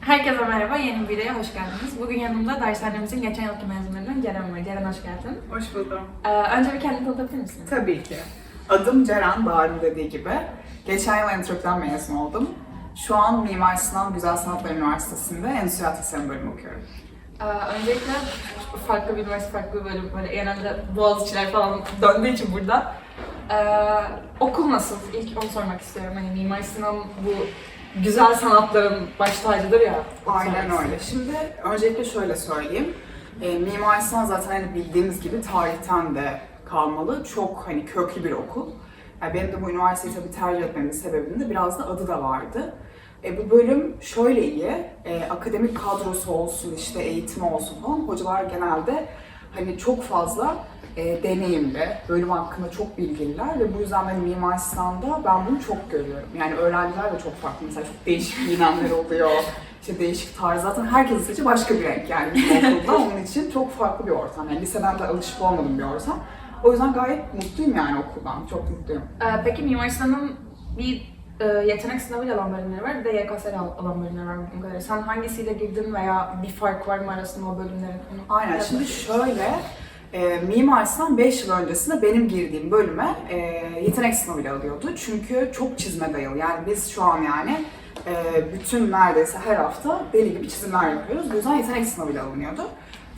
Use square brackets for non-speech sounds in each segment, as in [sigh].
Herkese merhaba, yeni bir videoya hoş geldiniz. Bugün yanımda dershanemizin geçen yılki mezunlarından Ceren var. Ceren hoş geldin. Hoş buldum. Ee, önce bir kendini tanıtabilir misin? Tabii ki. Adım Ceren, Bahar'ın dediği gibi. Geçen yıl Entrok'tan mezun oldum. Şu an Mimar Sinan Güzel Sanatlar Üniversitesi'nde Endüstriyel Tasarım bölümü okuyorum. Ee, öncelikle farklı bir üniversite, farklı bir bölüm, böyle genelde Boğaziçi'ler falan döndüğü için burada. Ee, okul nasıl? İlk onu sormak istiyorum. Hani Mimar Sinan bu güzel sanatların baş tacıdır ya. Aynen öyle. istiyorum. Şimdi öncelikle şöyle söyleyeyim. E, Mimar Sinan zaten hani bildiğimiz gibi tarihten de kalmalı. Çok hani köklü bir okul. Yani benim de bu üniversiteyi tabii tercih etmemin sebebinin de biraz da adı da vardı. E, bu bölüm şöyle iyi, e, akademik kadrosu olsun, işte eğitimi olsun falan. Hocalar genelde hani çok fazla e, deneyimli, bölüm hakkında çok bilgililer ve bu yüzden ben Mimar Sinan'da ben bunu çok görüyorum. Yani öğrenciler de çok farklı. Mesela çok değişik giyinenler oluyor. İşte değişik tarz. Zaten herkesin saçı başka bir renk yani bizim okulda. Onun için çok farklı bir ortam. Yani liseden de alışık olmadığım bir ortam. O yüzden gayet mutluyum yani okuldan. Çok mutluyum. Ee, peki Mimar Sinan'ın bir e, yetenek sınavıyla alan bölümleri var, bir de YKS ile alan bölümleri var bildiğim kadarıyla. Sen hangisiyle girdin veya bir fark var mı arasında o bölümlerin? Onu Aynen. biraz Şimdi şöyle, e, Mimar Sinan 5 yıl öncesinde benim girdiğim bölüme e, yetenek sınavıyla alıyordu. Çünkü çok çizme dayalı. Yani biz şu an yani e, bütün neredeyse her hafta deli gibi çizimler yapıyoruz. Bu yüzden yetenek sınavıyla alınıyordu.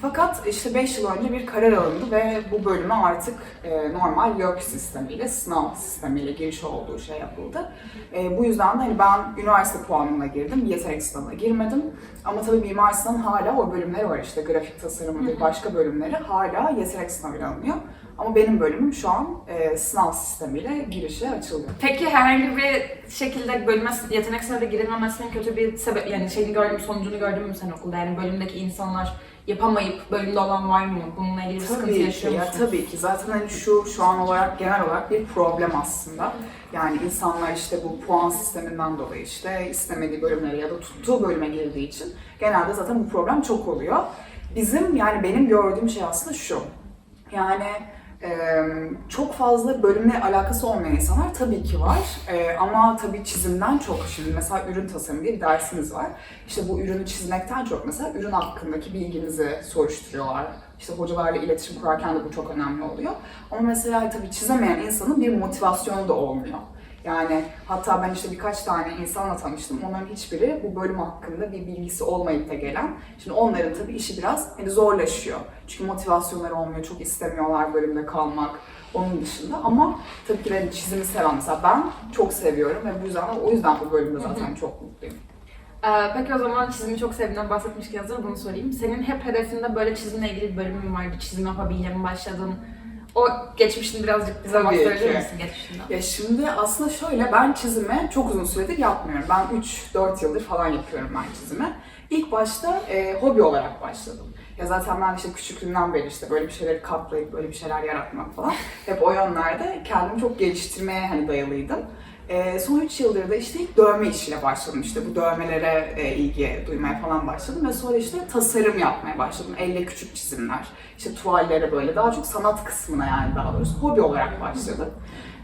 Fakat işte 5 yıl önce bir karar alındı ve bu bölüme artık e, normal YÖK sistemiyle, sınav sistemiyle giriş olduğu şey yapıldı. E, bu yüzden de hani ben üniversite puanına girdim, yetenek sınavına girmedim. Ama tabii Mimar Sinan'ın hala o bölümleri var işte grafik tasarımıdır, başka bölümleri hala yetenek sınavıyla alınıyor. Ama benim bölümüm şu an e, sınav sistemiyle girişe açıldı. Peki herhangi bir şekilde bölüme yetenek sınavına girilmemesinin kötü bir sebep, yani şeyini gördün mü, sonucunu gördün mü sen okulda? Yani bölümdeki insanlar yapamayıp bölümde olan var mı? Bununla ilgili bir sıkıntı Tabii ki, yaşıyor ya tabii ki. Zaten hani şu şu an olarak genel olarak bir problem aslında. Yani insanlar işte bu puan sisteminden dolayı işte istemediği bölümlere ya da tuttuğu bölüme girdiği için genelde zaten bu problem çok oluyor. Bizim yani benim gördüğüm şey aslında şu. Yani çok fazla bölümle alakası olmayan insanlar tabii ki var. Ama tabii çizimden çok şimdi mesela ürün tasarımı diye bir dersimiz var. İşte bu ürünü çizmekten çok mesela ürün hakkındaki bilginizi soruşturuyorlar. İşte hocalarla iletişim kurarken de bu çok önemli oluyor. Ama mesela tabii çizemeyen insanın bir motivasyonu da olmuyor. Yani hatta ben işte birkaç tane insanla tanıştım. Onların hiçbiri bu bölüm hakkında bir bilgisi olmayıp da gelen. Şimdi onların tabii işi biraz hani zorlaşıyor. Çünkü motivasyonları olmuyor, çok istemiyorlar bölümde kalmak. Onun dışında ama tabii ki benim çizimi seven mesela ben çok seviyorum ve bu yüzden o yüzden bu bölümde zaten çok mutluyum. Ee, peki o zaman çizimi çok sevdiğinden bahsetmişken hazır bunu sorayım. Senin hep hedefinde böyle çizimle ilgili bir bölümün vardı. Çizim yapabilmeye mi başladın? O geçmişini birazcık bize Tabii bahsedebilir ki. misin geçmişinden? Ya şimdi aslında şöyle ben çizimi çok uzun süredir yapmıyorum. Ben 3-4 yıldır falan yapıyorum ben çizimi. İlk başta e, hobi olarak başladım. Ya zaten ben işte küçüklüğümden beri işte böyle bir şeyleri katlayıp böyle bir şeyler yaratmak falan hep o yönlerde kendimi çok geliştirmeye hani dayalıydım. E, son 3 yıldır da işte ilk dövme işiyle başladım işte bu dövmelere e, ilgi duymaya falan başladım ve sonra işte tasarım yapmaya başladım. Elle küçük çizimler, işte tuvallere böyle daha çok sanat kısmına yani daha doğrusu hobi olarak başladım.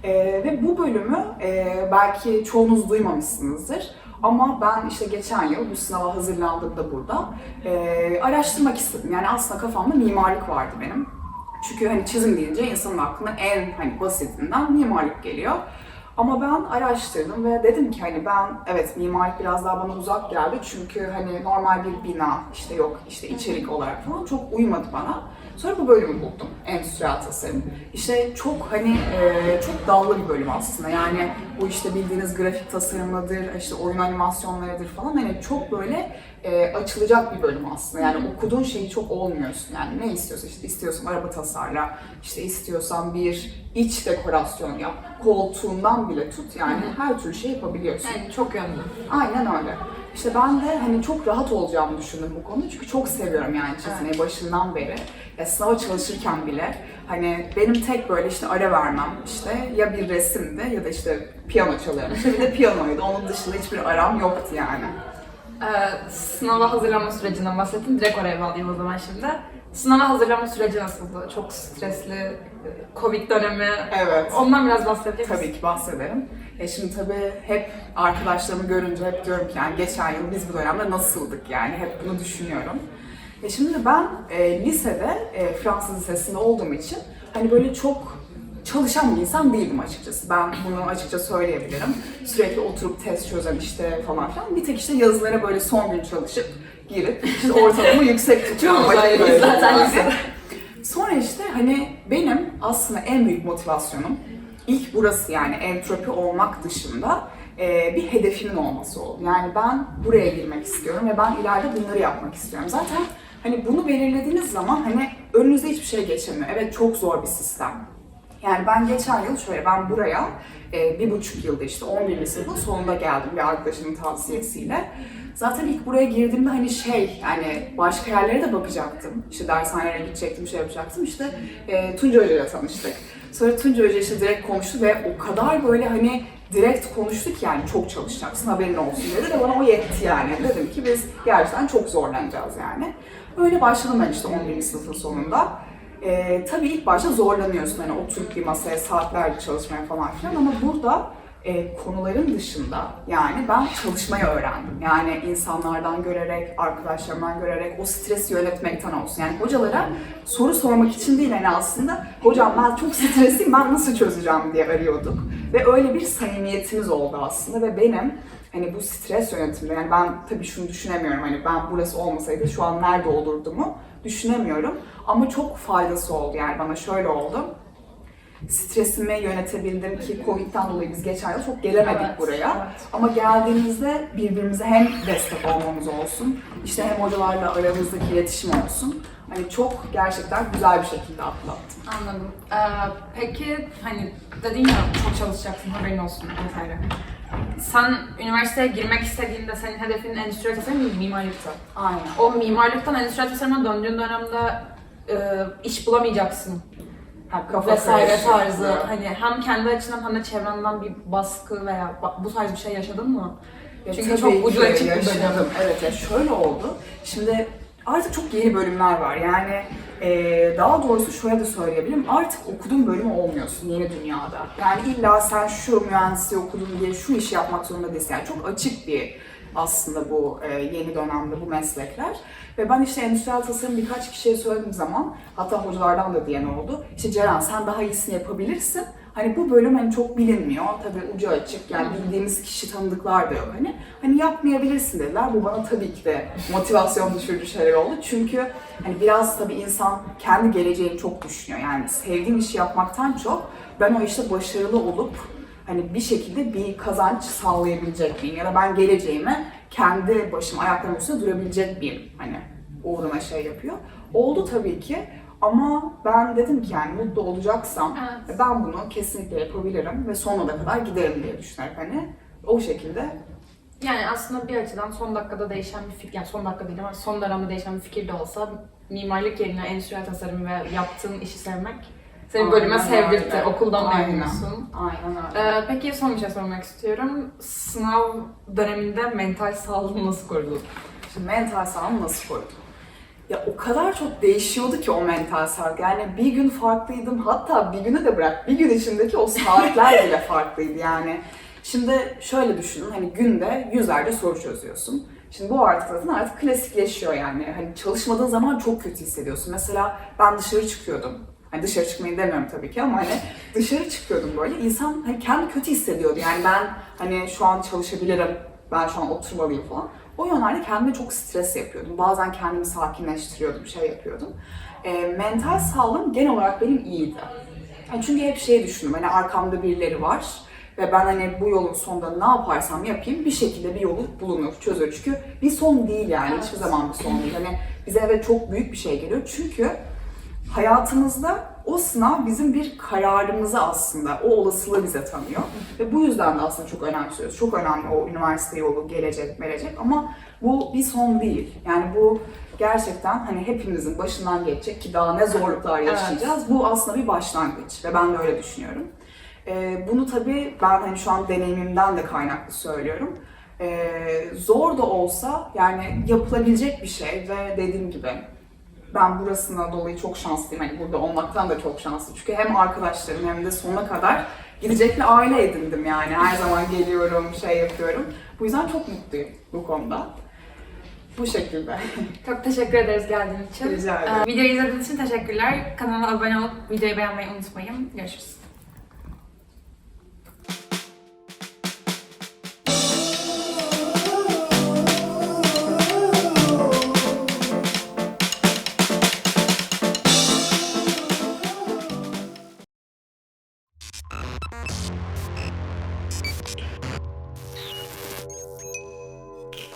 Ee, ve bu bölümü e, belki çoğunuz duymamışsınızdır. Ama ben işte geçen yıl bu sınava hazırlandığımda burada e, araştırmak istedim. Yani aslında kafamda mimarlık vardı benim. Çünkü hani çizim deyince insanın aklına en hani basitinden mimarlık geliyor. Ama ben araştırdım ve dedim ki hani ben evet mimarlık biraz daha bana uzak geldi çünkü hani normal bir bina işte yok işte içerik olarak falan çok uymadı bana. Sonra bu bölümü buldum. Endüstriyel tasarım. İşte çok hani e, çok dallı bir bölüm aslında. Yani bu işte bildiğiniz grafik tasarımıdır, işte oyun animasyonlarıdır falan hani çok böyle e, açılacak bir bölüm aslında. Yani okuduğun şeyi çok olmuyorsun. Yani ne istiyorsan işte istiyorsan araba tasarla, işte istiyorsan bir iç dekorasyon yap. Koltuğundan bile tut yani her türlü şey yapabiliyorsun. Yani çok yönlü. Aynen öyle. İşte ben de hani çok rahat olacağımı düşündüm bu konuda çünkü çok seviyorum yani çizmeyi başından beri. Ya sınava çalışırken bile hani benim tek böyle işte ara vermem işte ya bir resimdi ya da işte piyano çalıyorum. İşte bir de piyanoydu. Onun dışında hiçbir aram yoktu yani. Ee, sınava hazırlanma sürecinden bahsettin. Direkt oraya bağlayayım o zaman şimdi. Sınava hazırlanma süreci nasıldı? Çok stresli Covid dönemi. Evet. Ondan biraz bahsedebilir misin? Tabii ki bahsederim. E şimdi tabii hep arkadaşlarımı görünce hep diyorum ki yani geçen yıl biz bu dönemde nasıldık yani hep bunu düşünüyorum. E şimdi ben e, lisede e, Fransız lisesinde olduğum için hani böyle çok çalışan bir insan değildim açıkçası. Ben bunu açıkça söyleyebilirim. Sürekli oturup test çözen işte falan filan. Bir tek işte yazılara böyle son gün çalışıp girip işte ortalama yüksek. Çoğumuz Böyle zaten. Sonra işte hani benim aslında en büyük motivasyonum ilk burası yani entropi olmak dışında e, bir hedefimin olması oldu. Yani ben buraya girmek istiyorum ve ben ileride bunları yapmak istiyorum. Zaten hani bunu belirlediğiniz zaman hani önünüze hiçbir şey geçemiyor. Evet çok zor bir sistem. Yani ben geçen yıl şöyle, ben buraya e, bir buçuk yılda işte 11. sınıfın sonunda geldim bir arkadaşımın tavsiyesiyle. Zaten ilk buraya girdiğimde hani şey, yani başka yerlere de bakacaktım. İşte dershanelere gidecektim, şey yapacaktım. İşte e, Tunca Hoca ile tanıştık. Sonra Tunca Hoca işte direkt konuştu ve o kadar böyle hani direkt konuştuk yani çok çalışacaksın haberin olsun dedi ve bana o yetti yani. Dedim ki biz gerçekten çok zorlanacağız yani. Öyle başladım ben işte 11. sınıfın sonunda. Ee, tabii ilk başta zorlanıyorsun hani oturup bir masaya saatlerce çalışmaya falan filan ama burada e, konuların dışında yani ben çalışmayı öğrendim. Yani insanlardan görerek, arkadaşlarımdan görerek o stresi yönetmekten olsun. Yani hocalara soru sormak için değil hani aslında hocam ben çok stresliyim ben nasıl çözeceğim diye arıyorduk. Ve öyle bir samimiyetimiz oldu aslında ve benim hani bu stres yönetiminde yani ben tabii şunu düşünemiyorum hani ben burası olmasaydı şu an nerede olurdumu düşünemiyorum. Ama çok faydası oldu yani bana şöyle oldu. Stresimi yönetebildim ki Covid'den dolayı biz geçen yıl çok gelemedik Evet, buraya. evet. Ama geldiğimizde birbirimize hem destek olmamız olsun, işte hem hocalarla aramızdaki iletişim olsun. Hani çok gerçekten güzel bir şekilde atlattım. Anladım. Ee, peki hani dedin ya çok çalışacaksın haberin olsun vesaire. Sen üniversiteye girmek istediğinde senin hedefin endüstri tasarım değil, mimarlıktı. Aynen. O mimarlıktan endüstri tasarıma döndüğün dönemde e, iş bulamayacaksın Ha, kafa vesaire karışıklığı. tarzı. Hani hem kendi açından hem de çevrenden bir baskı veya ba- bu tarz bir şey yaşadın mı? Ya Çünkü tabii çok ucu ki açık bir dönem. yaşadım. Evet ya şöyle oldu. Şimdi artık çok yeni bölümler var. Yani e, daha doğrusu şöyle de söyleyebilirim. Artık okuduğun bölümü olmuyorsun yeni dünyada. Yani illa sen şu mühendisliği okudun diye şu işi yapmak zorunda değilsin. Yani çok açık bir aslında bu e, yeni dönemde bu meslekler. Ve ben işte endüstriyel tasarım birkaç kişiye söylediğim zaman hatta hocalardan da diyen oldu. İşte Ceren sen daha iyisini yapabilirsin. Hani bu bölüm hani çok bilinmiyor. Tabii ucu açık. Yani bildiğimiz kişi tanıdıklar da yok. Hani hani yapmayabilirsin dediler. Bu bana tabii ki de motivasyon düşürücü şeyler oldu. Çünkü hani biraz tabii insan kendi geleceğini çok düşünüyor. Yani sevdiğim işi yapmaktan çok ben o işte başarılı olup hani bir şekilde bir kazanç sağlayabilecek miyim? Ya da ben geleceğime kendi başıma ayaklarımın üstünde durabilecek miyim? Hani uğruna şey yapıyor. Oldu tabii ki. Ama ben dedim ki yani mutlu olacaksam Evet. ben bunu kesinlikle yapabilirim ve sonuna kadar giderim diye düşünerek hani o şekilde Yani aslında bir açıdan son dakikada değişen bir fikir, yani son dakika değil ama son dönemde değişen bir fikir de olsa mimarlık yerine endüstriyel tasarım ve yaptığın işi sevmek seni bölüme Aynen sevdirtti. öyle. Okuldan memnunsun. aynen öyle. Ee, peki son bir şey sormak istiyorum. Sınav döneminde mental sağlığını nasıl korudun? Şimdi mental sağlığımı nasıl korudum? Ya o kadar çok değişiyordu ki o mental sağlık. Yani bir gün farklıydım. Hatta bir günü de bırak. Bir gün içindeki o saatler bile farklıydı yani. Şimdi şöyle düşünün. Hani günde yüzlerce soru çözüyorsun. Şimdi bu artık zaten artık klasikleşiyor yani. Hani çalışmadığın zaman çok kötü hissediyorsun. Mesela ben dışarı çıkıyordum. Hani dışarı çıkmayı demiyorum tabii ki ama hani dışarı çıkıyordum böyle. İnsan hani kendi kötü hissediyordu. Yani ben hani şu an çalışabilirim, ben şu an oturmalıyım falan. O yönlerde kendime çok stres yapıyordum. Bazen kendimi sakinleştiriyordum, şey yapıyordum. Ee, mental sağlığım genel olarak benim iyiydi. Yani çünkü hep şey düşündüm, hani arkamda birileri var ve ben hani bu yolun sonunda ne yaparsam yapayım bir şekilde bir yolu bulunur, çözülür. Çünkü bir son değil yani, hiçbir zaman bir son değil. Hani bize evet çok büyük bir şey geliyor çünkü hayatımızda o sınav bizim bir kararımızı aslında, o olasılığı bize tanıyor. Ve bu yüzden de aslında çok önemsiyoruz. Çok önemli o üniversite yolu, gelecek, melecek ama bu bir son değil. Yani bu gerçekten hani hepimizin başından geçecek ki daha ne zorluklar Evet. yaşayacağız. Bu aslında bir başlangıç ve ben de öyle düşünüyorum. Ee, bunu tabii ben hani şu an deneyimimden de kaynaklı söylüyorum. Ee, zor da olsa yani yapılabilecek bir şey ve dediğim gibi ben burasına dolayı çok şanslıyım. Hani burada olmaktan da çok şanslıyım. Çünkü hem arkadaşlarım hem de sonuna kadar gidecek bir aile edindim yani. Her zaman geliyorum, şey yapıyorum. Bu yüzden çok mutluyum bu konuda. Bu şekilde. [laughs] Çok teşekkür ederiz geldiğin için. Rica ederim. Ee, videoyu izlediğiniz için teşekkürler. Kanala abone olup videoyu beğenmeyi unutmayın. Görüşürüz.